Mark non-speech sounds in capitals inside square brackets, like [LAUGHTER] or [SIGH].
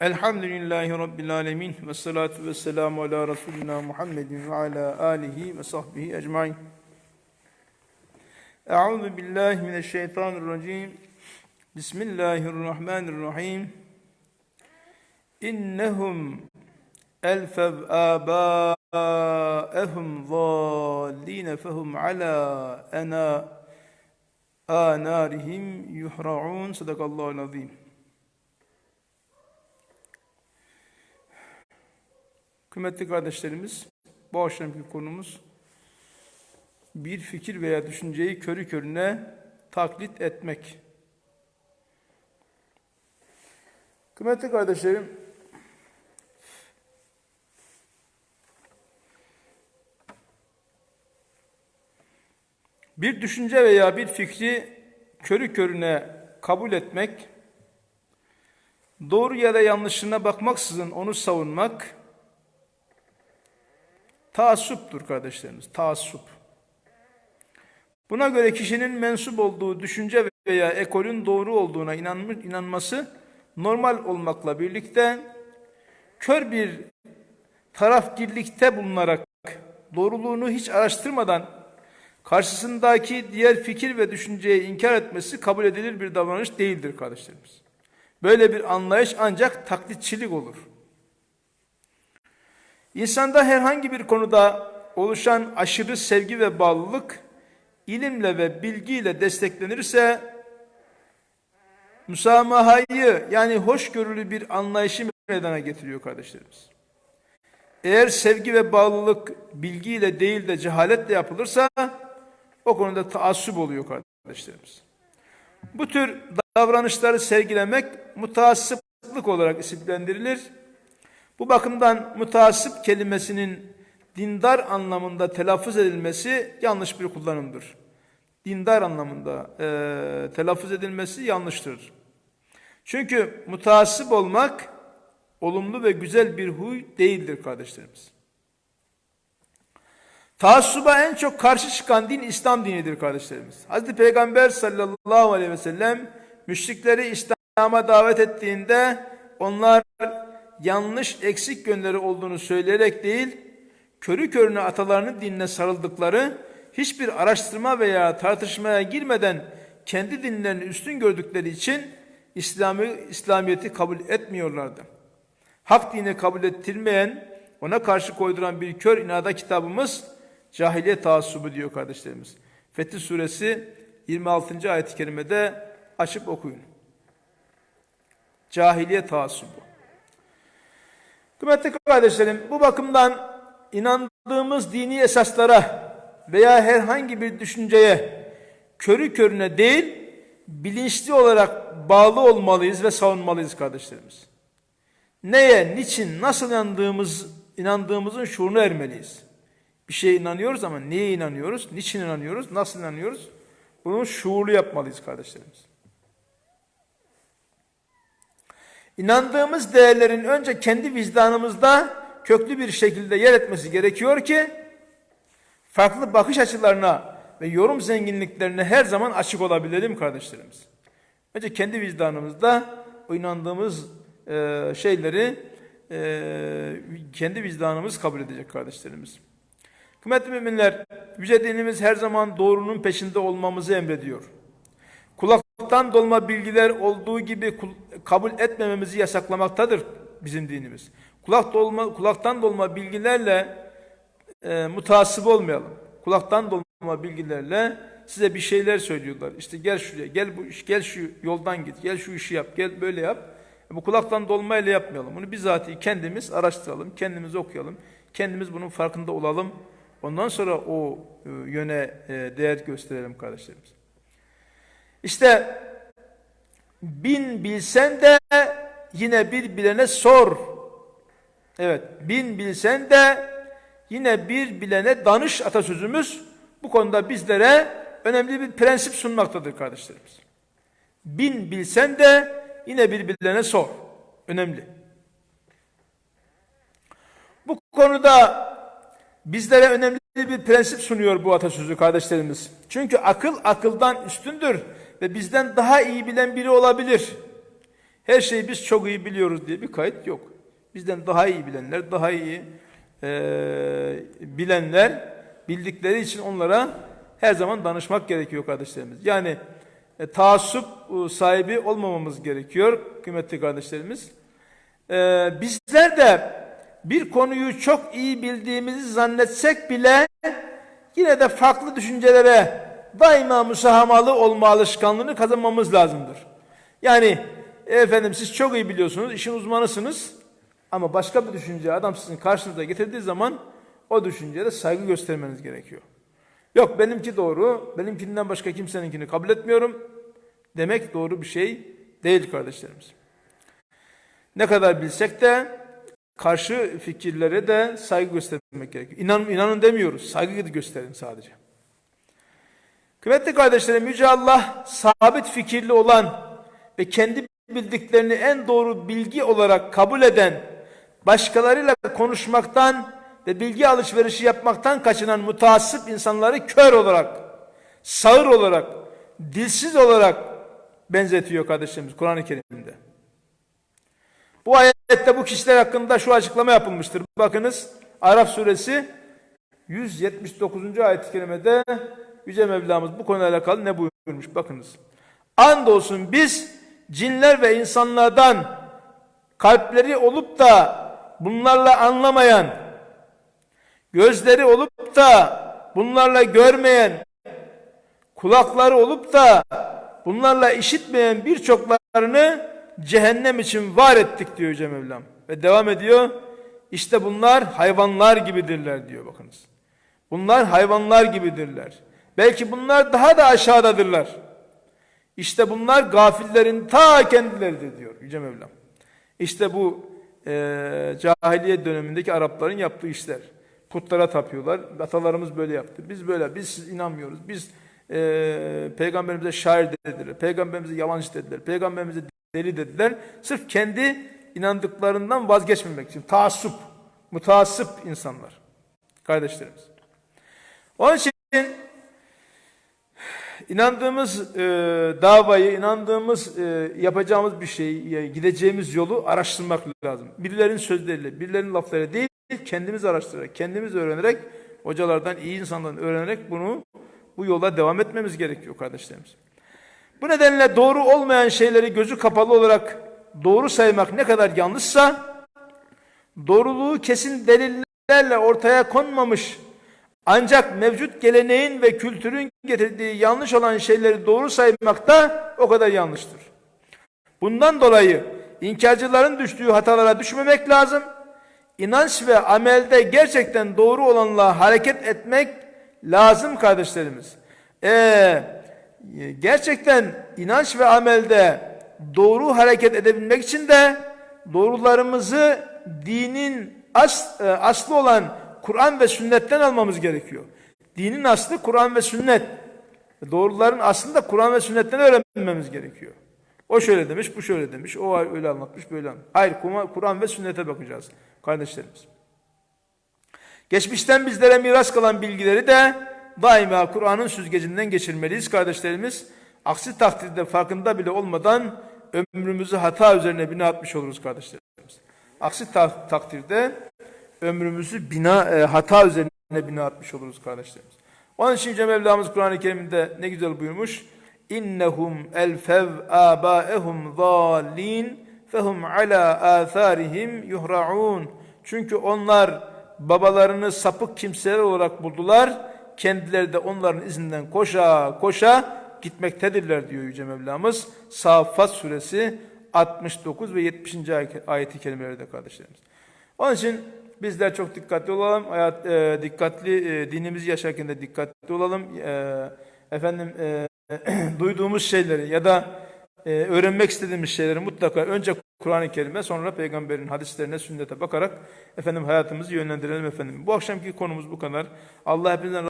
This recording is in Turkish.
Elhamdülillahi Rabbil alemin ve salatu ve selamu ala Resulina Muhammedin ve ala alihi ve sahbihi ecmain. Euzu billahi mineşşeytanirracim. Bismillahirrahmanirrahim. İnnehum elfev âbâehum zâllîne fehum alâ ena ânârihim yuhra'un. Sadakallahu azim. Kıymetli kardeşlerimiz, bu akşamki konumuz bir fikir veya düşünceyi körü körüne taklit etmek. Kıymetli kardeşlerim, bir düşünce veya bir fikri körü körüne kabul etmek, doğru ya da yanlışına bakmaksızın onu savunmak, Taassuptur kardeşlerimiz, taassup. Buna göre kişinin mensup olduğu düşünce veya ekolün doğru olduğuna inanmış, inanması normal olmakla birlikte kör bir tarafgirlikte bulunarak doğruluğunu hiç araştırmadan karşısındaki diğer fikir ve düşünceyi inkar etmesi kabul edilir bir davranış değildir kardeşlerimiz. Böyle bir anlayış ancak taklitçilik olur. İnsanda herhangi bir konuda oluşan aşırı sevgi ve bağlılık ilimle ve bilgiyle desteklenirse müsamahayı yani hoşgörülü bir anlayışı meydana getiriyor kardeşlerimiz. Eğer sevgi ve bağlılık bilgiyle değil de cehaletle yapılırsa o konuda taassup oluyor kardeşlerimiz. Bu tür davranışları sergilemek mutaassıplık olarak isimlendirilir bu bakımdan mutasip kelimesinin dindar anlamında telaffuz edilmesi yanlış bir kullanımdır. Dindar anlamında e, telaffuz edilmesi yanlıştır. Çünkü mutasip olmak olumlu ve güzel bir huy değildir kardeşlerimiz. Taassuba en çok karşı çıkan din İslam dinidir kardeşlerimiz. Hazreti Peygamber sallallahu aleyhi ve sellem müşrikleri İslam'a davet ettiğinde onlar yanlış eksik yönleri olduğunu söyleyerek değil, körü körüne atalarının dinine sarıldıkları, hiçbir araştırma veya tartışmaya girmeden kendi dinlerini üstün gördükleri için İslami, İslamiyet'i kabul etmiyorlardı. Hak dini kabul ettirmeyen, ona karşı koyduran bir kör inada kitabımız cahiliye taassubu diyor kardeşlerimiz. Fetih suresi 26. ayet-i kerimede açıp okuyun. Cahiliye taassubu. Kıymetli kardeşlerim bu bakımdan inandığımız dini esaslara veya herhangi bir düşünceye körü körüne değil bilinçli olarak bağlı olmalıyız ve savunmalıyız kardeşlerimiz. Neye, niçin, nasıl inandığımız, inandığımızın şuuruna ermeliyiz. Bir şeye inanıyoruz ama neye inanıyoruz, niçin inanıyoruz, nasıl inanıyoruz? Bunu şuurlu yapmalıyız kardeşlerimiz. İnandığımız değerlerin önce kendi vicdanımızda köklü bir şekilde yer etmesi gerekiyor ki farklı bakış açılarına ve yorum zenginliklerine her zaman açık olabilelim kardeşlerimiz. Önce kendi vicdanımızda o inandığımız e, şeyleri e, kendi vicdanımız kabul edecek kardeşlerimiz. Kıymetli müminler, Yüce dinimiz her zaman doğrunun peşinde olmamızı emrediyor. Kulaktan dolma bilgiler olduğu gibi kabul etmememizi yasaklamaktadır bizim dinimiz. Kulak dolma, kulaktan dolma bilgilerle e, mutasip olmayalım. Kulaktan dolma bilgilerle size bir şeyler söylüyorlar. İşte gel şuraya, gel bu gel şu yoldan git, gel şu işi yap, gel böyle yap. Bu kulaktan dolmayla yapmayalım. Bunu bizatihi kendimiz araştıralım, kendimiz okuyalım, kendimiz bunun farkında olalım. Ondan sonra o e, yöne e, değer gösterelim kardeşlerimiz. İşte bin bilsen de yine bir bilene sor. Evet bin bilsen de yine bir bilene danış atasözümüz bu konuda bizlere önemli bir prensip sunmaktadır kardeşlerimiz. Bin bilsen de yine bir bilene sor. Önemli. Bu konuda bizlere önemli bir prensip sunuyor bu atasözü kardeşlerimiz. Çünkü akıl akıldan üstündür ve bizden daha iyi bilen biri olabilir. Her şeyi biz çok iyi biliyoruz diye bir kayıt yok. Bizden daha iyi bilenler, daha iyi e, bilenler bildikleri için onlara her zaman danışmak gerekiyor kardeşlerimiz. Yani e, taassup sahibi olmamamız gerekiyor kıymetli kardeşlerimiz. E, bizler de bir konuyu çok iyi bildiğimizi zannetsek bile yine de farklı düşüncelere daima musahamalı olma alışkanlığını kazanmamız lazımdır. Yani efendim siz çok iyi biliyorsunuz, işin uzmanısınız ama başka bir düşünce adam sizin karşınıza getirdiği zaman o düşünceye de saygı göstermeniz gerekiyor. Yok benimki doğru, benimkinden başka kimseninkini kabul etmiyorum demek doğru bir şey değil kardeşlerimiz. Ne kadar bilsek de karşı fikirlere de saygı göstermek gerekiyor. İnan, inanın demiyoruz, saygı gösterin sadece. Kıymetli kardeşlerim, Yüce Allah sabit fikirli olan ve kendi bildiklerini en doğru bilgi olarak kabul eden, başkalarıyla konuşmaktan ve bilgi alışverişi yapmaktan kaçınan mutasip insanları kör olarak, sağır olarak, dilsiz olarak benzetiyor kardeşlerimiz Kur'an-ı Kerim'de. Bu ayette bu kişiler hakkında şu açıklama yapılmıştır. Bakınız Araf suresi 179. ayet-i kerimede Yüce Mevlamız bu konuyla alakalı ne buyurmuş bakınız. Andolsun biz cinler ve insanlardan kalpleri olup da bunlarla anlamayan, gözleri olup da bunlarla görmeyen, kulakları olup da bunlarla işitmeyen birçoklarını cehennem için var ettik diyor Yüce Mevlam. Ve devam ediyor. İşte bunlar hayvanlar gibidirler diyor bakınız. Bunlar hayvanlar gibidirler. Belki bunlar daha da aşağıdadırlar. İşte bunlar gafillerin ta kendileridir diyor Yüce Mevlam. İşte bu e, cahiliye dönemindeki Arapların yaptığı işler. Putlara tapıyorlar. Atalarımız böyle yaptı. Biz böyle, biz inanmıyoruz. Biz e, peygamberimize şair dediler. Peygamberimize yalancı dediler. Peygamberimize deli dediler. Sırf kendi inandıklarından vazgeçmemek için. Taassup, mutasip insanlar. Kardeşlerimiz. Onun için inandığımız e, davayı, inandığımız e, yapacağımız bir şeyi, gideceğimiz yolu araştırmak lazım. Birilerinin sözleriyle, birilerinin lafları değil, kendimiz araştırarak, kendimiz öğrenerek, hocalardan, iyi insanlardan öğrenerek bunu bu yola devam etmemiz gerekiyor kardeşlerimiz. Bu nedenle doğru olmayan şeyleri gözü kapalı olarak doğru saymak ne kadar yanlışsa, doğruluğu kesin delillerle ortaya konmamış ancak mevcut geleneğin ve kültürün getirdiği yanlış olan şeyleri doğru saymak da o kadar yanlıştır. Bundan dolayı inkarcıların düştüğü hatalara düşmemek lazım. İnanç ve amelde gerçekten doğru olanla hareket etmek lazım kardeşlerimiz. Ee, gerçekten inanç ve amelde doğru hareket edebilmek için de doğrularımızı dinin as, e, aslı olan Kur'an ve sünnetten almamız gerekiyor. Dinin aslı Kur'an ve sünnet. Doğruların aslında Kur'an ve sünnetten öğrenmemiz gerekiyor. O şöyle demiş, bu şöyle demiş, o öyle anlatmış, böyle anlatmış. Hayır, Kur'an ve sünnete bakacağız kardeşlerimiz. Geçmişten bizlere miras kalan bilgileri de daima Kur'an'ın süzgecinden geçirmeliyiz kardeşlerimiz. Aksi takdirde farkında bile olmadan ömrümüzü hata üzerine bina atmış oluruz kardeşlerimiz. Aksi ta takdirde ömrümüzü bina e, hata üzerine bina atmış oluruz kardeşlerimiz. Onun için Yüce Mevlamız Kur'an-ı Kerim'de ne güzel buyurmuş. İnnehum elfev abaehum zallin fehum ala atharihim yuhra'un. Çünkü onlar babalarını sapık kimseler olarak buldular. Kendileri de onların izinden koşa koşa gitmektedirler diyor Yüce Mevlamız. Saffat suresi 69 ve 70. ayeti kelimelerde kardeşlerimiz. Onun için bizler çok dikkatli olalım. Hayat e, dikkatli e, dinimizi yaşarken de dikkatli olalım. E, efendim e, [CLEARS THROAT] duyduğumuz şeyleri ya da e, öğrenmek istediğimiz şeyleri mutlaka önce Kur'an-ı Kerim'e sonra peygamberin hadislerine, sünnete bakarak efendim hayatımızı yönlendirelim efendim. Bu akşamki konumuz bu kadar. Allah hepinizden